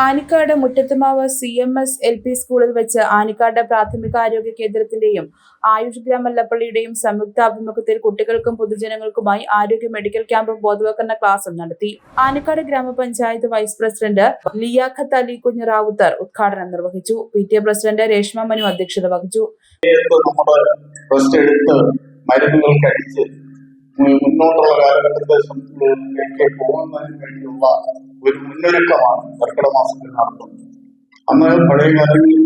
Anikkad Muttathumavu C M S L P സ്കൂളിൽ വെച്ച് ആനിക്കാട് പ്രാഥമികാരോഗ്യ കേന്ദ്രത്തിന്റെയും ആയുഷ് ഗ്രാമല്ലപ്പള്ളിയുടെയും സംയുക്ത ആഭിമുഖ്യത്തിൽ കുട്ടികൾക്കും പൊതുജനങ്ങൾക്കുമായി ആരോഗ്യ മെഡിക്കൽ ക്യാമ്പും ബോധവൽക്കരണ ക്ലാസും നടത്തി. ആനിക്കാട് ഗ്രാമപഞ്ചായത്ത് വൈസ് പ്രസിഡന്റ് ലിയാഖത്ത് അലി കുഞ്ഞ് റാവുത്തർ ഉദ്ഘാടനം നിർവഹിച്ചു. P T A president Reshma Manu അധ്യക്ഷത വഹിച്ചു. മുന്നോട്ടുള്ള കാലഘട്ടത്തിലേക്ക് പോകുന്നതിന് വേണ്ടിയുള്ള ഒരു മുന്നൊരുക്കമാണ് കർക്കിട മാസത്തിൽ നടത്തുന്നത്. അന്ന് പഴയ കാലങ്ങളിൽ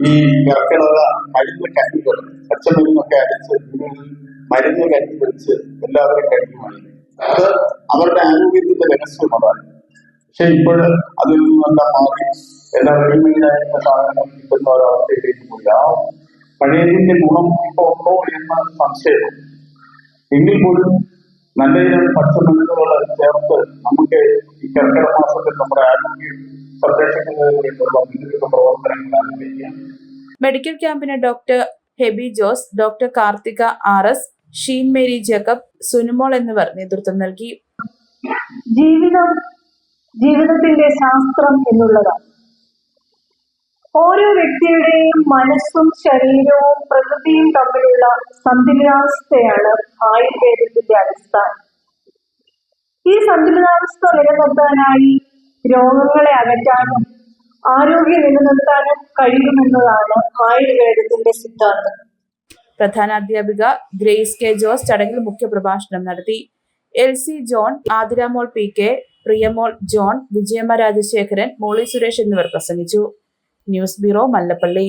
ഈ കർക്കിടക മരുന്ന് കഞ്ഞികൾ പച്ചമരുന്നൊക്കെ അടിച്ച് മരുന്ന് കഞ്ഞി വെച്ച് എല്ലാവരും കരുതുമായി അത് അവരുടെ ആരോഗ്യത്തിന്റെ രഹസ്യം അതാണ് പക്ഷെ ഇപ്പോൾ അതിൽ നിന്നെല്ലാം മാറി? എല്ലാ റെഡിമെയ്ഡായിട്ടുള്ള സാധനങ്ങൾ കിട്ടുന്ന ഒരവസ്ഥയിലേക്ക് പോയി. ആ പഴയതിന്റെ ഗുണം ഇപ്പൊ ഉണ്ടോ എന്ന സംശയമുണ്ട്. എങ്കിൽ പോലും നല്ല ഇനം പച്ചമരുന്നുകൾ ചേർത്ത് കർക്കിടക മാസത്തിൽ നമ്മുടെ ആരോഗ്യം സംരക്ഷിക്കുന്നതിന് വേണ്ടിയുള്ള മുന്നൊരുക്ക പ്രവർത്തനങ്ങൾ മെഡിക്കൽ ക്യാമ്പിന് doctor Hebi Jose doctor Karthika R S Sheen Mary Jacob Sunumol എന്നിവർ നേതൃത്വം നൽകി. ജീവിതം ജീവിതത്തിന്റെ ശാസ്ത്രം എന്നുള്ളതാണ്. ഓരോ വ്യക്തിയുടെയും മനസ്സും ശരീരവും പ്രകൃതിയും തമ്മിലുള്ള സന്തുലിതാവസ്ഥയാണ് ആയുർവേദത്തിന്റെ അടിസ്ഥാനം. ഈ സന്തുലിതാവസ്ഥ നിലനിർത്താനായി രോഗങ്ങളെ അകറ്റാനും ആരോഗ്യം നിലനിർത്താനും കഴിയുമെന്നതാണ് ആയുർവേദത്തിന്റെ സിദ്ധാന്തം. പ്രധാന അധ്യാപിക ഗ്രേസ് കെ ജോസ് ചടങ്ങിൽ മുഖ്യപ്രഭാഷണം നടത്തി. L C John Athiramol P K Priyamol John Vijayamma Rajasekharan Molly Suresh എന്നിവർ പ്രസംഗിച്ചു. News bureau Mallappally.